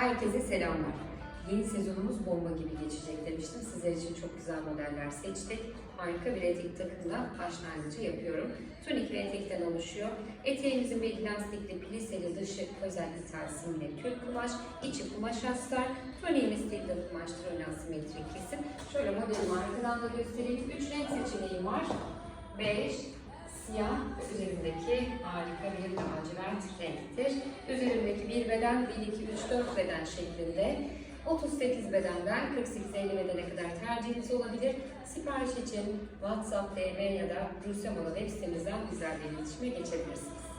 Herkese selamlar. Yeni sezonumuz bomba gibi geçecek demiştim. Sizler için çok güzel modeller seçtik. Harika bir etek takımla başlangıcı yapıyorum. Tunik ve etekten oluşuyor. Eteğimizin bir lastikli pliseli dışı özel ithal simli kumaş, içi kumaş astar. Tuniğimiz tilde kumaştır ön asimetrik kesim. Şöyle modelimi arkadan da göstereyim. Üç renk seçeneğim var. Bej, siyah üzerindeki harika bir lacivert renktir. Üzerindeki beden 1, 2, 3, 4 beden şeklinde. 38 bedenden 48-50 bedene kadar tercihiniz olabilir. Sipariş için WhatsApp, DM ya da Rusya Moda web sitemizden bizlerle iletişime geçebilirsiniz.